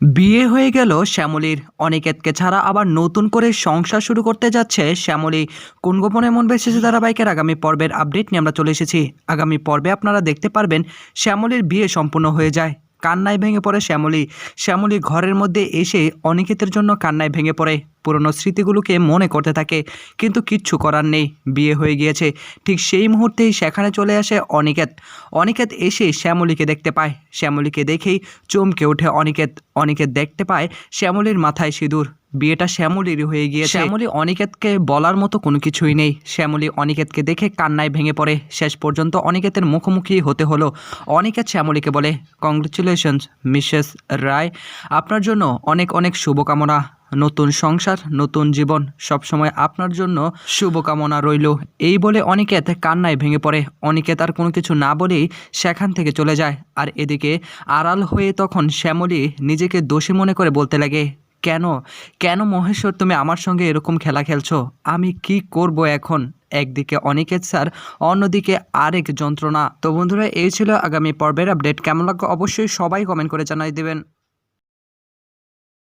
বিয়ে হয়ে গেল শ্যামলীর। অনিকেতকে ছাড়া আবার নতুন করে সংসার শুরু করতে যাচ্ছে শ্যামলী। কোন গোপনে মন বেসেছে ধারাবাহিকের আগামী পর্বের আপডেট নিয়ে আমরা চলে এসেছি। আগামী পর্বে আপনারা দেখতে পারবেন শ্যামলীর বিয়ে সম্পূর্ণ হয়ে যায়। কান্নায় ভেঙে পড়ে শ্যামলী। শ্যামলী ঘরের মধ্যে এসে অনিকেতের জন্য কান্নায় ভেঙে পড়ে। পুরনো স্মৃতিগুলোকে মনে করতে থাকে, কিন্তু কিচ্ছু করার নেই। বিয়ে হয়ে গিয়েছে। ঠিক সেই মুহূর্তেই সেখানে চলে আসে অনিকেত। অনিকেত এসে শ্যামলীকে দেখতে পায়। শ্যামলীকে দেখেই চমকে ওঠে অনিকেত। অনিকেত দেখতে পায় শ্যামলীর মাথায় সিঁদুর। বিয়েটা শ্যামলীর হয়ে গিয়েছে। শ্যামলী অনিকেতকে বলার মতো কোনো কিছুই নেই। শ্যামলী অনিকেতকে দেখে কান্নায় ভেঙে পড়ে। শেষ পর্যন্ত অনিকেতের মুখোমুখি হতে হলো। অনিকেত শ্যামলীকে বলে কংগ্রেচুলেশনস মিসেস রায় আপনার জন্য অনেক অনেক শুভকামনা। নতুন সংসার নতুন জীবন সবসময় আপনার জন্য শুভকামনা রইল। এই বলে অনিকেত কান্নায় ভেঙে পড়ে। অনিকেত আর কোনো কিছু না বলেই সেখান থেকে চলে যায়। আর এদিকে আড়াল হয়ে তখন শ্যামলী নিজেকে দোষী মনে করে বলতে লাগে কেন? কেন মহেশ্বর তুমি আমার সঙ্গে এরকম খেলা খেলছো? আমি কি করব এখন? একদিকে অনিকেত স্যার, অন্যদিকে আরেক যন্ত্রণা। তো বন্ধুরা, এই ছিল আগামী পর্বের আপডেট। কেমন লাগল অবশ্যই সবাই কমেন্ট করে জানাই দেবেন।